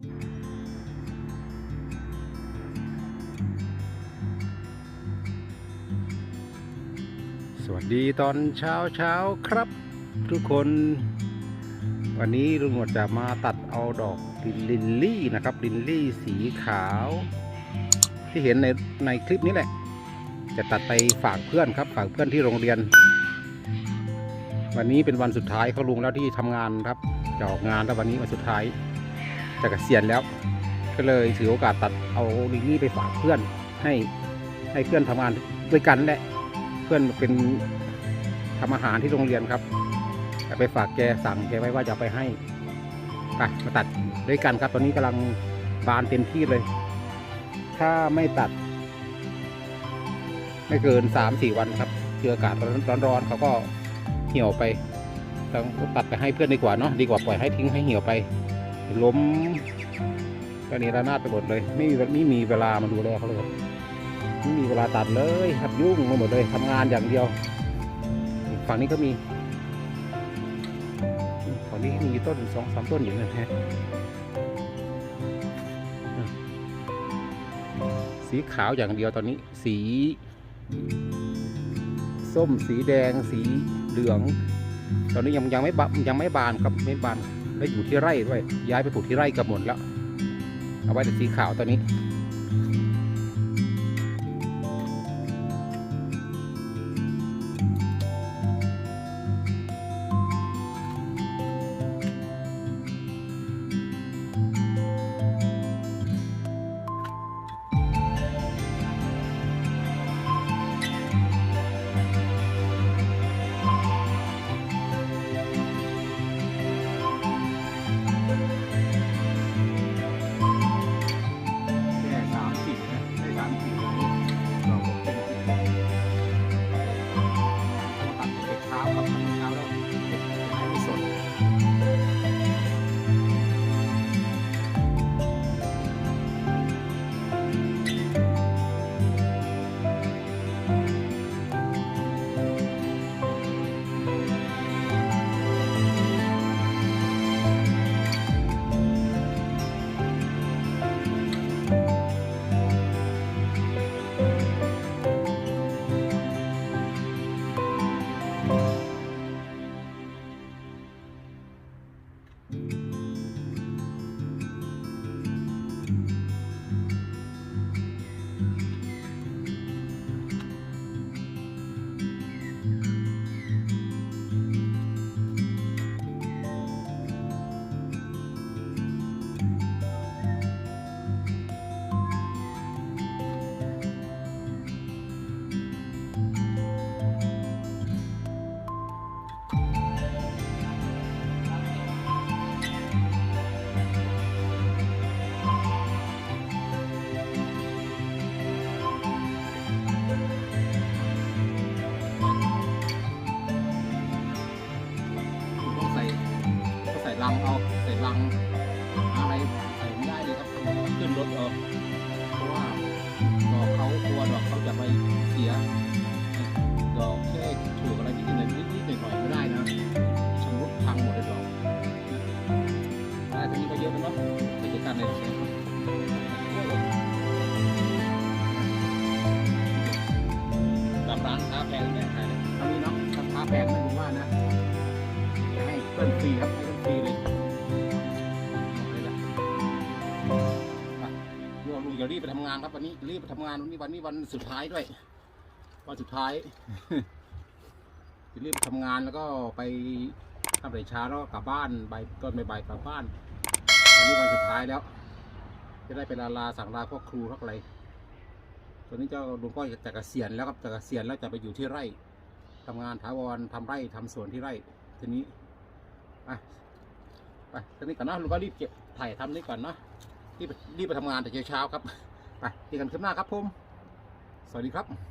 สวัสดีตอนเช้าเช้าครับ ทุกคน วันนี้ลุงหมดจะมาตัดเอาดอกลินลี่นะครับ ลินลี่สีขาว ที่เห็นในในคลิปนี้แหละ จะตัดไปฝากเพื่อนครับ ฝากเพื่อนที่โรงเรียน วันนี้เป็นวันสุดท้ายเขาลุงแล้วที่ทำงานครับจะออกงานแล้ววันนี้วันสุดท้าย จะเกษียณแล้ว ก็เลยถือโอกาสตัดเอาลินลี่ไปฝากเพื่อนให้ให้เพื่อนทำงานด้วยกันแหละ เพื่อนเป็นทำอาหารที่โรงเรียนครับไปฝากแกสั่งแกไว้ว่าจะไปให้ไปมาตัดด้วยกันครับ ตอนนี้กำลังบานเต็มที่เลย ถ้าไม่ตัด ไม่เกินสามสี่วันครับเจออากาศร้อนๆเขาก็เหี่ยวไปต้องตัดไปให้เพื่อนดีกว่าเนาะดีกว่าปล่อยให้ทิ้งให้เหี่ยวไป ล้มก็นี้ระนาดไปหมดเลย ไม่มีไม่มีเวลามาดูแลเขาเลยครับไม่มีเวลาตัดเลยครับยุ่งไปหมดเลยทำงานอย่างเดียว ฝั่งนี้ก็มีฝั่งนี้มีต้นสองสามต้นอยู่นะฮะสีขาวอย่างเดียวตอนนี้ สี ส้มสีแดง สีเหลือง ตอนนี้ยังยังไม่ยังไม่บานครับไม่บาน แล้อยู่ที่ไร่ด้วยย้ายไปปลูกที่ไร่กระหมดแล้ว เอาไว้แต่สีขาวตอนนี้ ลังเอาใส่ลังอะไรใส่ไม่ได้เลยครับขึ้นรถเอาเพราะว่าดอกเขากลัวดอกเขาจะไปเสียดอกแค่ถูกอะไรนิดนิดๆหน่อยไม่ได้นะชำรุดพังหมดเลยดอกอะไรตรงนี้ก็เยอะนะเนาะไปจัดการเลย ลุงลุงอย่ารีบไปทำงานครับวันนี้รีบไปทำงานวันนี้วันนี้วันสุดท้ายด้วยวันสุดท้ายจะรีบทำงานแล้วก็ไปทำแต่ช้าแล้วก็กลับบ้านใบายตอนบ่ายๆกลับบ้านวันนี้วันสุดท้ายแล้ว จะได้เป็นลาลาสั่งลาพวกครูพวกอะไรตอนนี้เจ้าลุงก็จะเกษียณแล้วครับจะเกษียณแล้วจะไปอยู่ที่ไร่ทำงานถาวรทำไร่ทำสวนที่ไร่ ทีนี้ไปไปตอนนี้ก่อนนะลุงก็รีบเก็บถ่ายทำนี่ก่อนเนาะ รีบรีบไปทำงานแต่เช้าๆครับ ไปเจอกันคลิปหน้าครับผม สวัสดีครับ